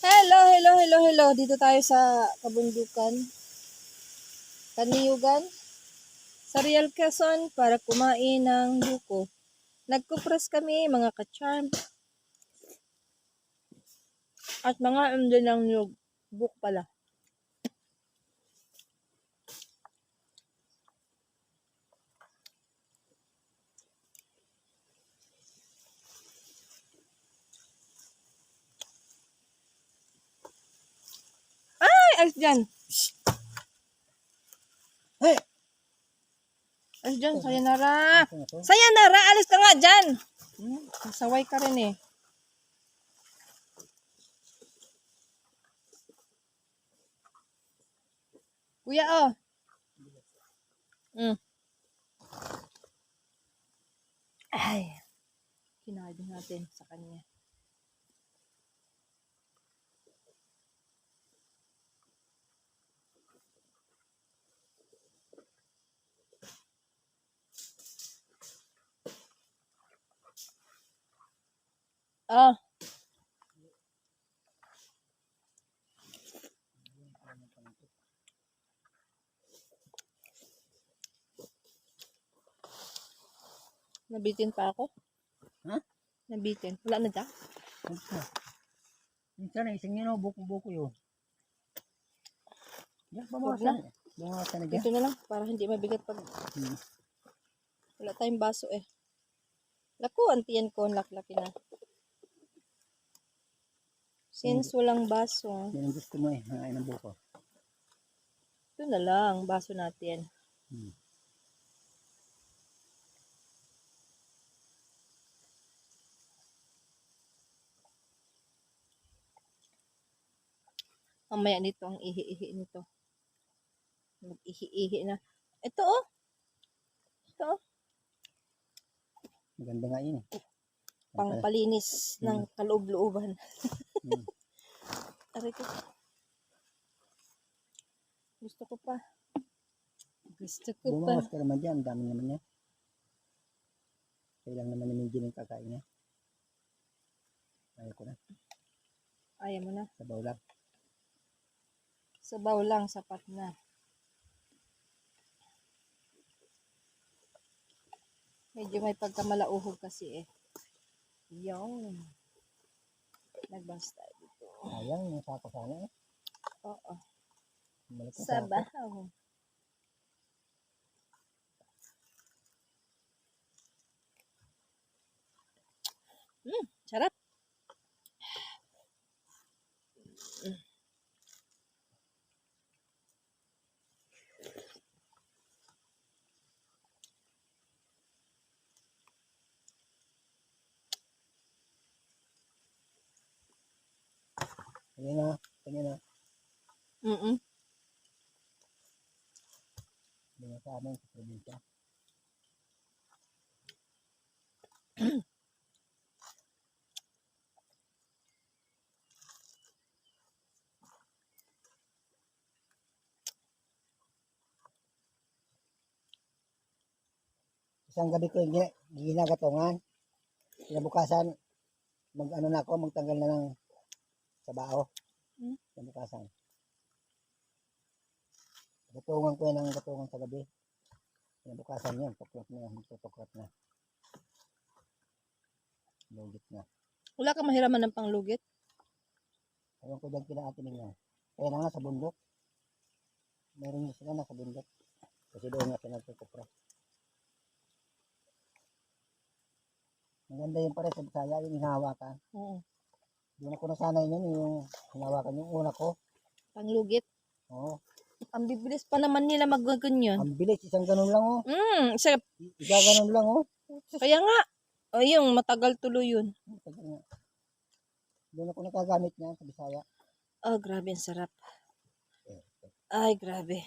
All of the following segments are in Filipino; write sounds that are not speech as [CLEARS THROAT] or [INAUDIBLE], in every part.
Hello, hello, hello, hello. Dito tayo sa kabundukan. Kaniyugan. Sa Real Quezon para kumain ng buko. Nagkupras kami, mga ka-charm. At mga um, din ng nyug. Buko pala. Ay, alis dyan. Hey! Alis dyan, sayonara. Sayonara, alis ka nga dyan. Hmm, Masaway ka rin eh. Kuya, oh. Mm. Ay. Kinahid natin sa kanya. Ah. Nabitin pa ako. Ha? Nabitin. Wala na dyan. Minsan. Na isang yun, buko-buko yun. Yan, bawasan. Bawasan na dyan. Ito na lang para hindi mabigat pag Hmm. wala tayong baso eh. Naku, antiyan ko, ang laki na. Since walang baso, Yan ang gusto mo eh, hangain ng buko. ito na lang, baso natin. Hmm. Mamaya nito ang ihi-ihi nito. Mag-ihi-ihi na. Ito oh. Ito oh. Maganda nga yun eh. Pangpalinis ng kaloob-looban. [LAUGHS] Hmm. Aray ko. Gusto ko pa. Gusto ko pa. Bumawas ka naman dyan, ang dami naman niya. Kailang naman ni Minji ng kakain niya. Ayaw ko na, Ayaw mo na. sabaw lang. Sabaw lang, sapat na. Medyo may pagkamalauhog kasi eh. Yung. Nagbas tayo dito. Sayang, yung sako sana eh. Oo. Balik yung sako. Sabaw. Mm, sarap. Kanya na, kanya na. Mm-mm. Hindi na sa amin, sa probinsya. [CLEARS THROAT] Isang gabi ko yung gina- ginagatongan. Kinabukasan, mag ano na ako, magtanggal na ng sabao. Hmm? Kinabukasan. Gatungan ko yan ng gatungan sa gabi. Kinabukasan yan, tuklap na yan, tutuklap na. Lugit na. Wala ka mahiraman ng panglugit? Ewan ko dyan kina ate ninyo. Kaya na nga sa bundok. Meron na sila na sa bundok. Kasi doon nga sila nagkukupra. Maganda yung pare sa Bisaya, yung hinahawakan. Oo. Doon ako nasanay yun, yung hinahawakan yung una ko. Panglugit. Oo. Ang bibilis pa naman nila magaganyan. Ang bilis, isang ganun lang oh. Mm, isa, Isa ganun lang oh. kaya nga. O yung matagal tuloy yun. Tagal nga. Doon ako nakagamit niya sa Bisaya. Oh, grabe, ang sarap. Ay, grabe.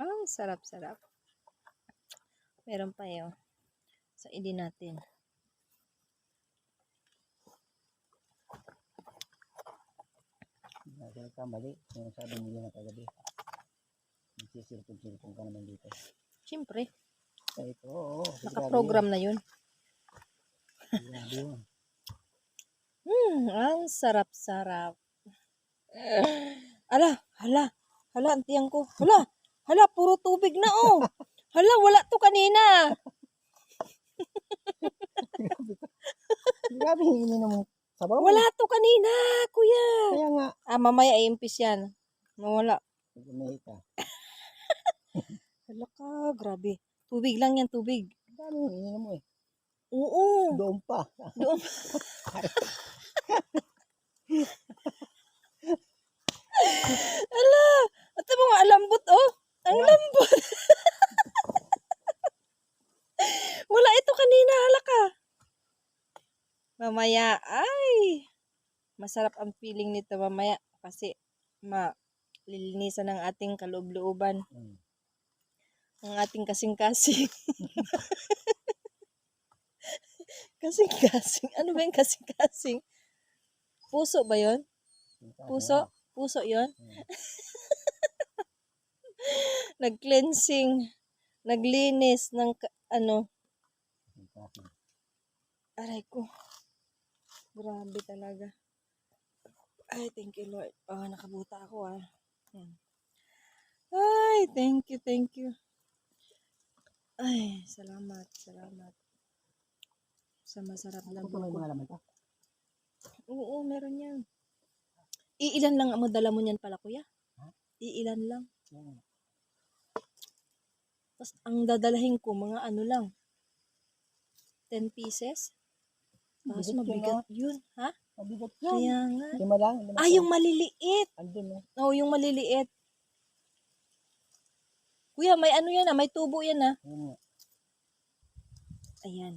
Ah, sarap, sarap. Meron pa yun. Sa idi natin. Hindi ako nagkamali. Yung sabi nila na kagabi. Nagsisilpon-silpon ka naman dito. Siyempre, Ay, ito, oo. yun. nakaprogram na yun. Grabe yun. Hmm, ang sarap-sarap. Ala, hala, hala, ang tiyang ko. Hala, hala, puro tubig na oh. [LAUGHS] Hala, wala to kanina. Grabe ininom mo. Sabaw. Wala to kanina, kuya. Kaya nga. Ah, mamaya ay impis yan. Mawala. May ka. [LAUGHS] Hala ka, grabe. Tubig lang yan, tubig. Dami ininom mo eh. Oo. Doon pa. Doon. [LAUGHS] Ala, at mo nga lambot oh. Ang lambot. Wala ito kanina, hala ka. Mamaya, ay. Masarap ang feeling nito mamaya kasi malilinisan ng ating kaloob-looban, Hmm. ang ating kasing-kasing. [LAUGHS] kasing-kasing. Ano ba yung kasing-kasing? Puso ba yon? Puso? Puso yon? Hmm. [LAUGHS] Nag-cleansing. Naglinis ng ano. Aray ko. Grabe talaga. Ay, thank you Lord. Oh, nakabuta ako ah. Hmm. Ay, thank you, thank you. Ay, salamat, salamat. Sa masarap na Ito may mga laman ka. Oo, meron yan. Iilan lang ang madala mo niyan pala, kuya? Ha? Iilan lang. Yan. Tapos, ang dadalahin ko, mga ano lang. 10 pieces. Bigat yun, mabigat yun. Ha? Mabigat yan. Kaya nga. Lima lang. Lima Ah, yung maliliit. Andun oh. Oo, yung maliliit. Kuya, may ano yan ah. May tubo yan ah. Nga. Ayan.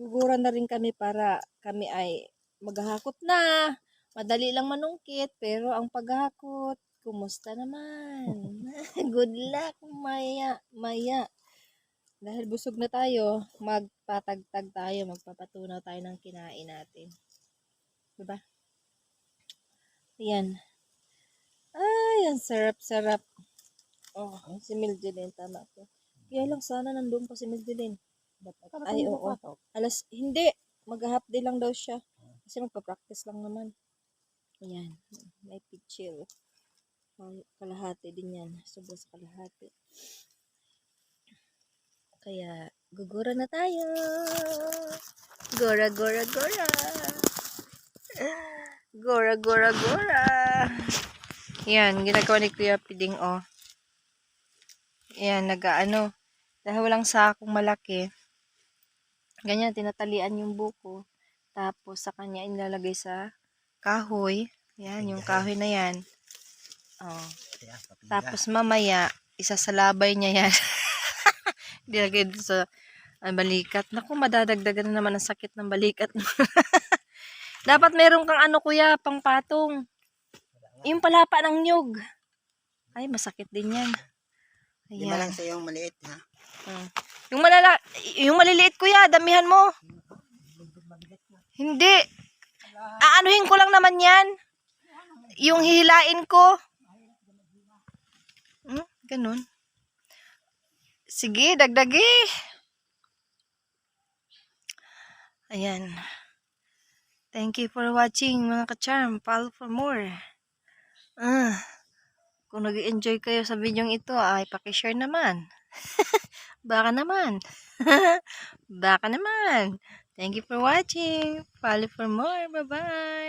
Guguran na rin kami para kami ay maghahakot na. Madali lang manungkit, pero ang paghahakot, kumusta naman? [LAUGHS] Good luck, Maya. Maya. Dahil busog na tayo, magpatagtag tayo, magpapatunaw tayo ng kinain natin. Diba? Ayan. Ay, ang sarap-sarap. Oh, si Mildred tama ko. Kaya lang sana nandun pa si Mildred. Ay, oo. Alas, hindi. Mag-half day lang daw siya. Kasi magpa-practice lang naman. Ayan. May. Kal- Kalahati din yan. Sobra sa kalahati. Kaya, gugura na tayo. Gora, gora, gora. Gora, gora, gora. Yan, ginagawa ni Kuya Piding, oh. Yan, nag-ano. Dahil walang sakong malaki. Ganyan, tinatalian yung buko. Tapos, sa kanya ilalagay sa kahoy. Yan, yung kahoy na yan. Oh. Tapos, mamaya, isasalabay niya yan. [LAUGHS] Dilagay dito sa ah, balikat. Naku, madadagdagan na naman ang sakit ng balikat. [LAUGHS] Dapat meron kang ano, kuya, pang patong. Yung palapa ng nyug. Ay, masakit din yan. Lima Ayan. lang sa yung maliit ha. Mm. Yung malala, yung maliliit kuya, damihan mo. Hindi. Aanuhin ko lang naman yan. Yung hihilain ko. Hmm, ganun. Sige, dagdagi. Ayan. Thank you for watching mga ka-charm. Follow for more. Ah, kung nag enjoy kayo sa video ito, ay pakishare naman. [LAUGHS] Baka naman. [LAUGHS] Baka naman. Thank you for watching. Follow for more. Bye-bye.